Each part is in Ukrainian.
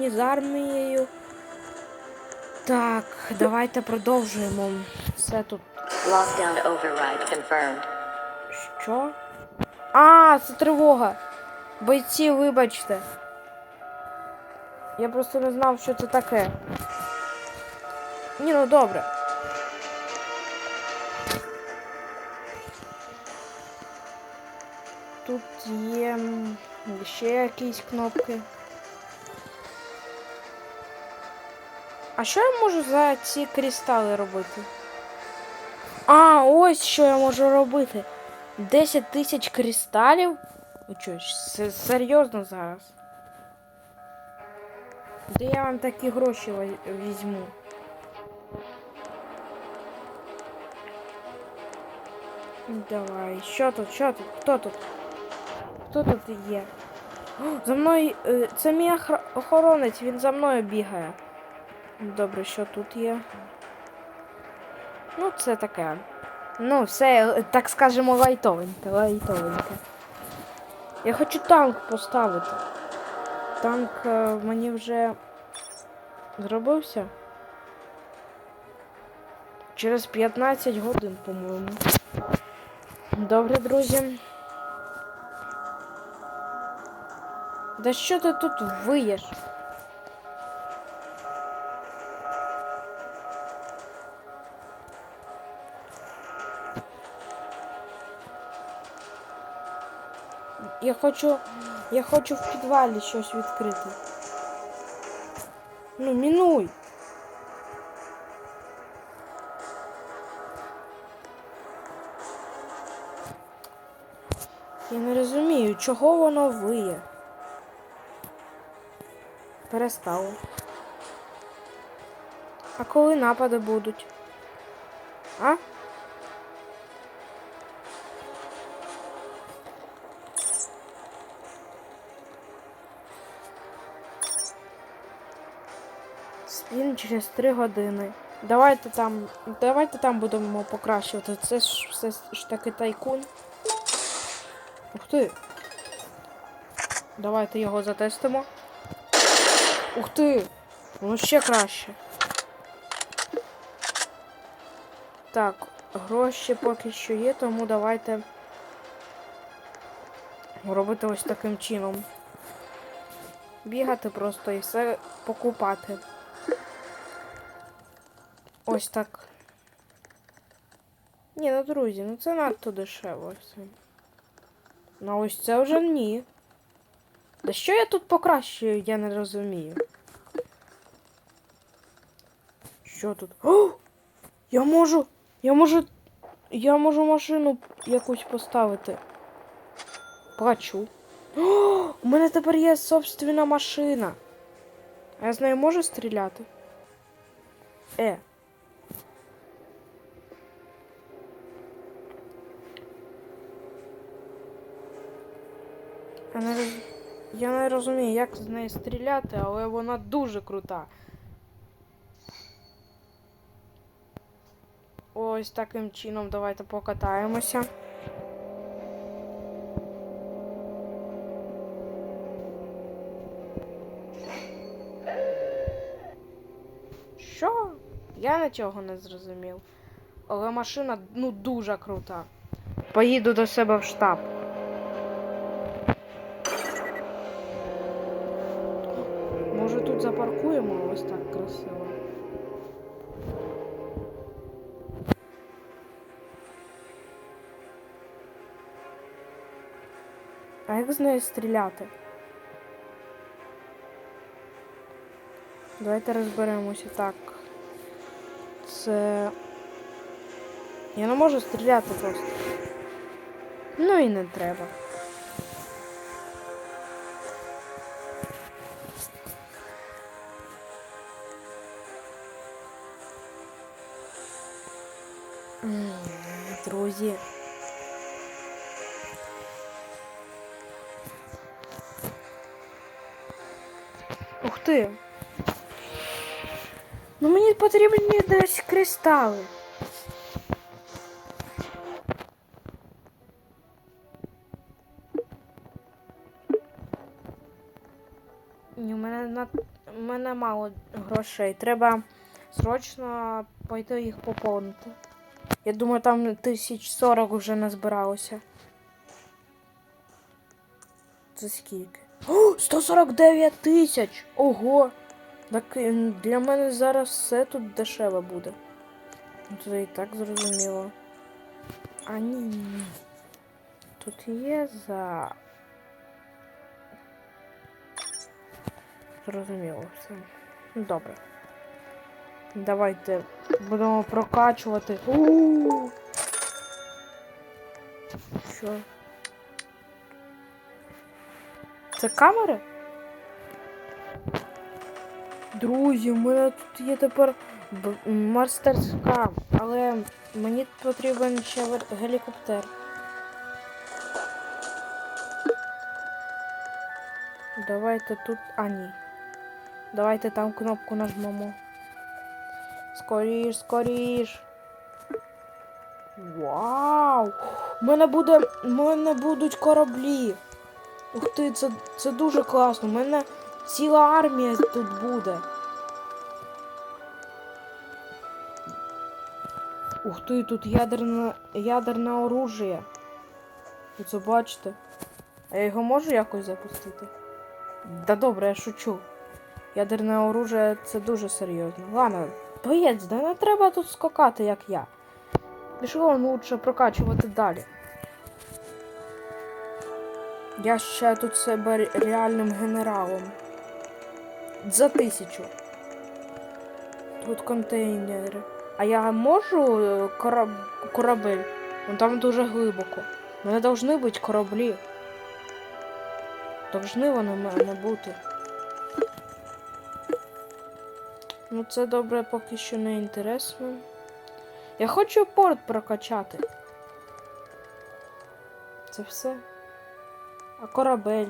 потужні з армією. Так, давайте продовжуємо. Все тут. Lockdown override confirmed. Що? А, це тривога. Бойці, вибачте. Я просто не знав, що це таке. Ні, ну добре. Тут є ще якісь кнопки. А що я можу за ці кристали робити? А, ось що я можу робити. 10 тисяч кристалів? Ви що, серйозно зараз? Де я вам такі гроші візьму? Давай, що тут, що тут? Хто тут? Хто тут є? За мною. е, Це мій охоронець, він за мною бігає. Добре, що тут є? Ну, це таке. Ну, все, так скажемо, лайтовеньке, лайтовеньке. Я хочу танк поставити. Танк е, мені вже зробився. Через 15 годин, по-моєму. Добре, друзі. Да що ти тут виєш? Я хочу. Я хочу в підвалі щось відкрити. Ну, мінуй. Я не розумію, чого воно виє. Перестало. А коли напади будуть? А? Спін через 3 години. Давайте там. Давайте там будемо покращувати. Це ж все ж таки тайкун. Ух ти. Давайте його затестимо. Ух ти! Воно ще краще. Так, гроші поки що є, тому давайте робити ось таким чином. Бігати просто і все покупати. Ось так. Ні, ну друзі, ну це надто дешево. Ну ось це вже ні. Да що я тут покращую, я не розумію. Що тут? О! Я можу. Я можу. Я можу машину якусь поставити. Плачу. О! У мене тепер є собственна машина. А я з нею можу стріляти? Е. Я не, роз... я не розумію, як з неї стріляти, але вона дуже крута. Ось таким чином давайте покатаємося. Що? Я нічого не зрозумів. Але машина ну дуже крута. Поїду до себе в штаб. Запаркуємо ось так красиво. А як з нею стріляти? Давайте розберемося так. Це. Я не можу стріляти просто. Ну і не треба. Друзі. Ух ти. Ну мені потрібні десь кристали. Ні, у мене мене, в мене мало грошей. Треба срочно пойти їх поповнити. Я думаю, там тисяч сорок вже назбиралося. Це скільки? О, 149 тисяч! Ого! Так е, для мене зараз все тут дешеве буде. Ну, Це і так зрозуміло. А ні, ні. Тут є за. Зрозуміло все. Ну, Добре. Давайте будемо прокачувати. У-у-у! Що? Це камери? Друзі, у мене тут є тепер мастерська, але мені потрібен ще гелікоптер. Давайте тут. А, ні. Давайте там кнопку нажмемо. Скоріш, скоріш. Вау! У мене буде. У мене будуть кораблі. Ух ти, це, це дуже класно. У мене ціла армія тут буде. Ух ти, тут ядерне, ядерне оружие. Це бачите? А я його можу якось запустити? Да добре, я шучу. Ядерне оружие це дуже серйозно. Ладно, боєць, да не треба тут скакати, як я. Пішло лучше прокачувати далі. Я ще тут себе реальним генералом. За тисячу. Тут контейнери. А я можу е, кораб... корабель? Вон там дуже глибоко. У мене повинні бути кораблі. Должны вони в мене бути. Ну це добре поки що не інтересно. Я хочу порт прокачати. Це все. А корабель.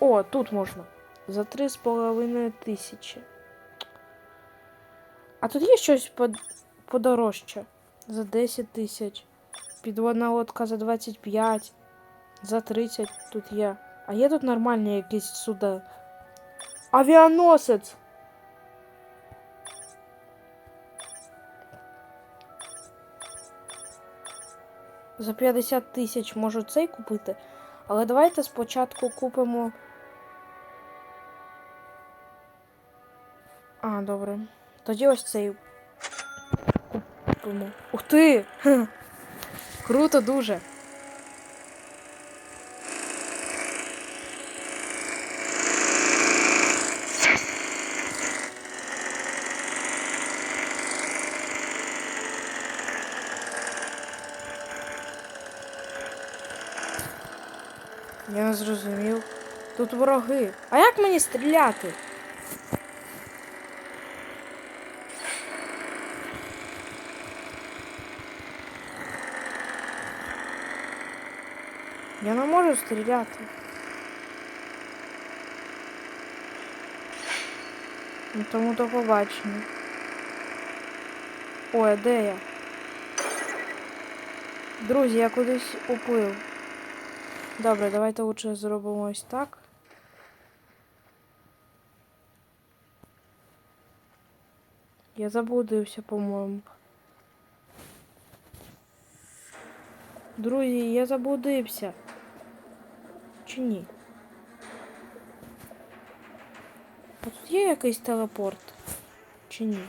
О, тут можна. За три з половиною тисячі. А тут є щось под... подорожче. За 10 тисяч. Підводна лодка за 25. За 30 тут є. А є тут нормальні якісь суда. Авіаносець! За 50 тисяч можу цей купити. Але давайте спочатку купимо. А, добре. Тоді ось цей купимо. Ух ти! Круто дуже. Я не зрозумів. Тут вороги. А як мені стріляти? Я не можу стріляти. Ну, тому до побачення. Ой, де я? Друзі, я кудись уплив. Добре, давайте лучше зробимо ось так. Я заблудився, по-моєму. Друзі, я заблудився. Чи ні? А тут є якийсь телепорт? Чи ні?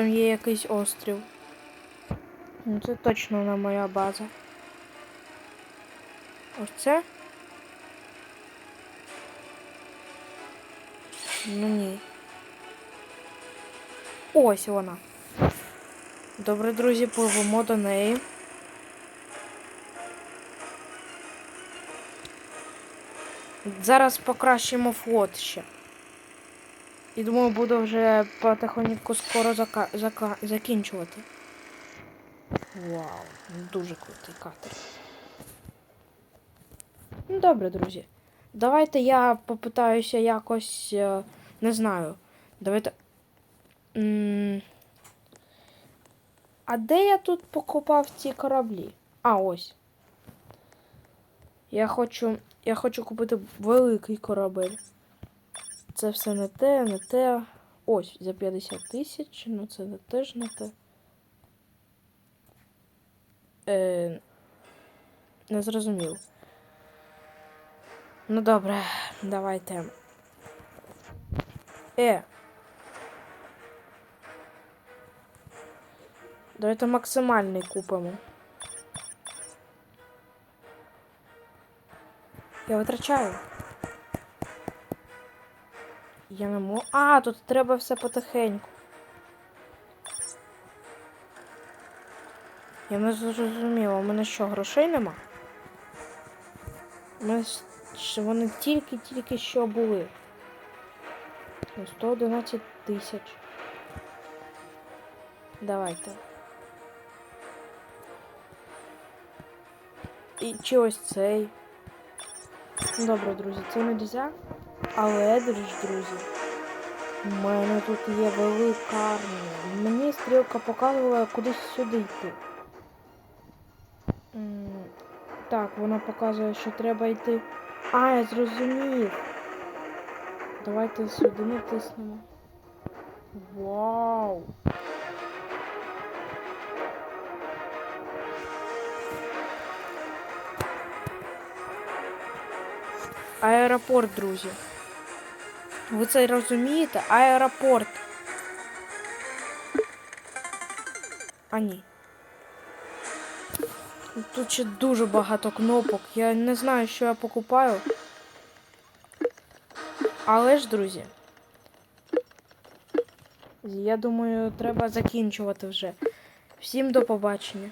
Там є якийсь острів. Ну, це точно не моя база. Ось це? Ну ні. Ось вона. Добре, друзі, пливемо до неї. Зараз покращимо флот ще. І думаю, буду вже потихоньку скоро зака... зака... закінчувати. Вау, дуже крутий катер. Ну, добре, друзі. Давайте я попитаюся якось. е, Не знаю. Давайте. М, А де я тут покупав ці кораблі? А, ось. Я хочу. Я хочу купити великий корабель. Це все не те, не те. Ось, за 50 тисяч, ну це не теж не те. Е, не зрозумів. Ну добре, давайте. Е. Давайте максимальний купимо. Я витрачаю. Я не можу. А, тут треба все потихеньку. Я не зрозуміла, у мене що, грошей нема? У мене вони тільки-тільки що були. Ну, 111 тисяч. Давайте. І чи ось цей. Ну, Добре, друзі, це не можна. Але, друзі, у мене тут є велика армія. Мені стрілка показувала кудись сюди йти. Так, вона показує, що треба йти. А, я зрозумів. Давайте сюди натиснемо. Вау! Аеропорт, друзі. Ви це розумієте? Аеропорт. А ні. Тут ще дуже багато кнопок. Я не знаю, що я покупаю. Але ж, друзі. Я думаю, треба закінчувати вже. Всім до побачення.